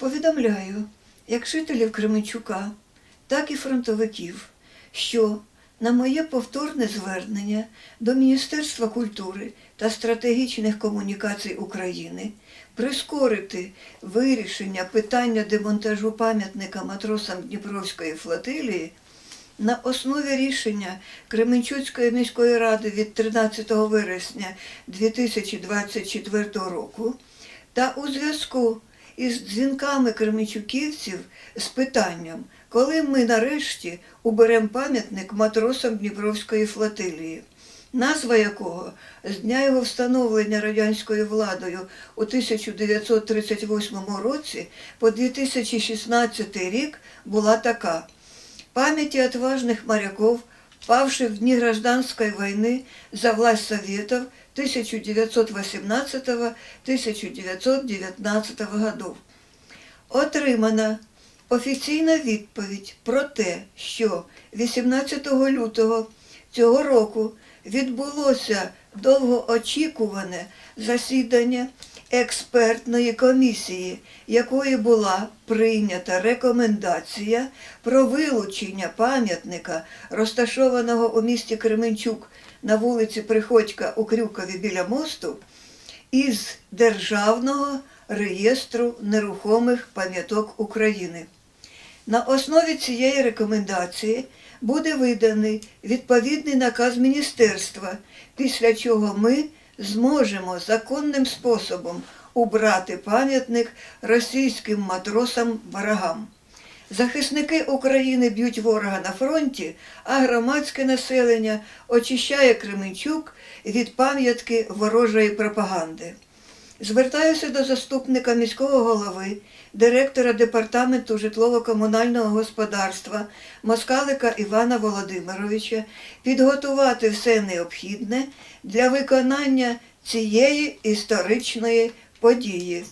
Повідомляю, як жителів Кременчука, так і фронтовиків, що на моє повторне звернення до Міністерства культури та стратегічних комунікацій України прискорити вирішення питання демонтажу пам'ятника матросам Дніпровської флотилії на основі рішення Кременчуцької міської ради від 13 вересня 2024 року та у зв'язку із дзвінками кременчуківців з питанням, коли ми нарешті уберемо пам'ятник матросам Дніпровської флотилії, назва якого з дня його встановлення радянською владою у 1938 році по 2016 рік була така. Памяти отважных моряков, павших в дни гражданской войны за власть Советов 1918-1919 годов. Отримана офіційна відповідь про те, що 18 лютого цього року відбулося довгоочікуване засідання експертної комісії, якою була прийнята рекомендація про вилучення пам'ятника, розташованого у місті Кременчук на вулиці Приходька у Крюкові біля мосту, із Державного реєстру нерухомих пам'яток України. На основі цієї рекомендації буде виданий відповідний наказ міністерства, після чого ми зможемо законним способом убрати пам'ятник російським матросам-ворогам. Захисники України б'ють ворога на фронті, а громадське населення очищає Кременчук від пам'ятки ворожої пропаганди. Звертаюся до заступника міського голови, директора департаменту житлово-комунального господарства Москалика Івана Володимировича підготувати все необхідне для виконання цієї історичної події.